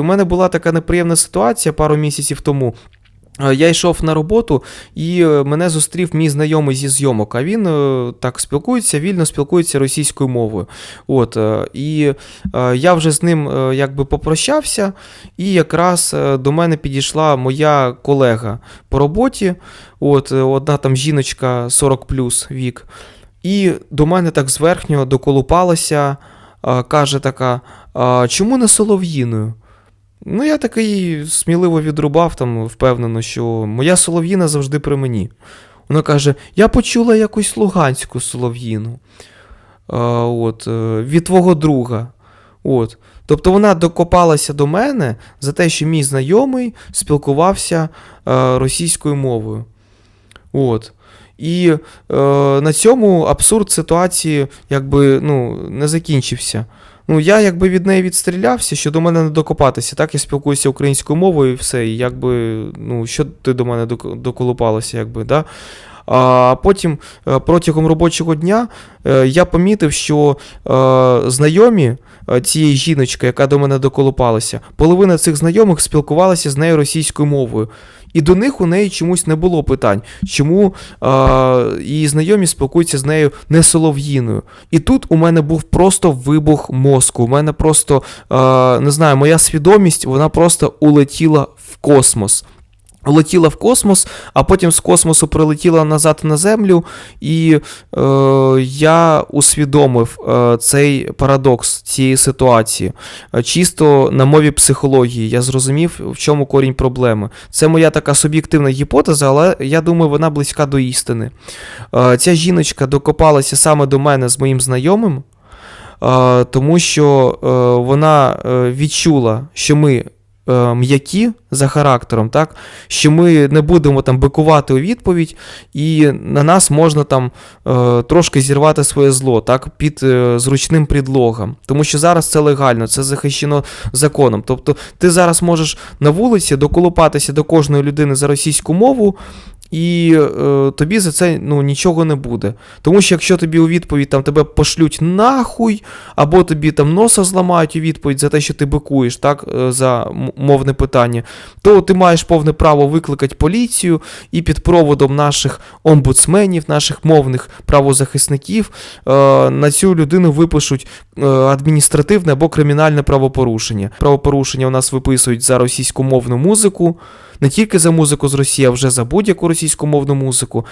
У мене була така неприємна ситуація пару місяців тому. Е, Я йшов на роботу, і е, мене зустрів мій знайомий зі зйомок. А він е, так спілкується, вільно спілкується російською мовою. От, і я вже з ним якби попрощався, і якраз до мене підійшла моя колега по роботі. От, одна там жіночка 40 плюс вік. І до мене так зверхньо доколупалася, каже така: чому не солов'їною? Ну, я такий сміливо відрубав, там, впевнено, що моя солов'їна завжди при мені. Вона каже: Я почула якусь луганську солов'їну. А, от, е, від твого друга. От. Тобто вона докопалася до мене за те, що мій знайомий спілкувався е, російською мовою. От. І е, на цьому абсурд ситуації якби, ну, не закінчився. Ну, я якби від неї відстрілявся, що до мене не докопатися. Так, я спілкуюся українською мовою і все. І якби, ну, що ти до мене доколупалася, якби, да? А потім е, протягом робочого дня е, я помітив, що е, знайомі цієї жіночки, яка до мене доколупалася, половина цих знайомих спілкувалася з нею російською мовою. І до них у неї чомусь не було питань, чому е, її знайомі спілкуються з нею не солов'їною. І тут у мене був просто вибух мозку. У мене просто е, не знаю, моя свідомість вона просто улетіла в космос. Улетіла в космос, а потім з космосу прилетіла назад на землю, і е, я усвідомив е, цей парадокс цієї ситуації. Е, Чисто на мові психології я зрозумів, в чому корінь проблеми. Це моя така суб'єктивна гіпотеза, але я думаю, вона близька до істини. Е, Ця жіночка докопалася саме до мене з моїм знайомим, е, тому що е, вона е, відчула, що ми. Е, М'які за характером, так що ми не будемо там бикувати у відповідь, і на нас можна там е, трошки зірвати своє зло, так, під е, зручним предлогом. Тому що зараз це легально, це захищено законом. Тобто ти зараз можеш на вулиці доколупатися до кожної людини за російську мову, і е, тобі за це ну, нічого не буде. Тому що якщо тобі у відповідь там тебе пошлють нахуй, або тобі там носа зламають у відповідь за те, що ти бикуєш, так, е, за мовне питання, то ти маєш повне право викликати поліцію і під проводом наших омбудсменів, наших мовних правозахисників е, на цю людину випишуть е, адміністративне або кримінальне правопорушення. Правопорушення у нас виписують за російськомовну музику, не тільки за музику з Росії, а вже за будь-яку російськомовну музику.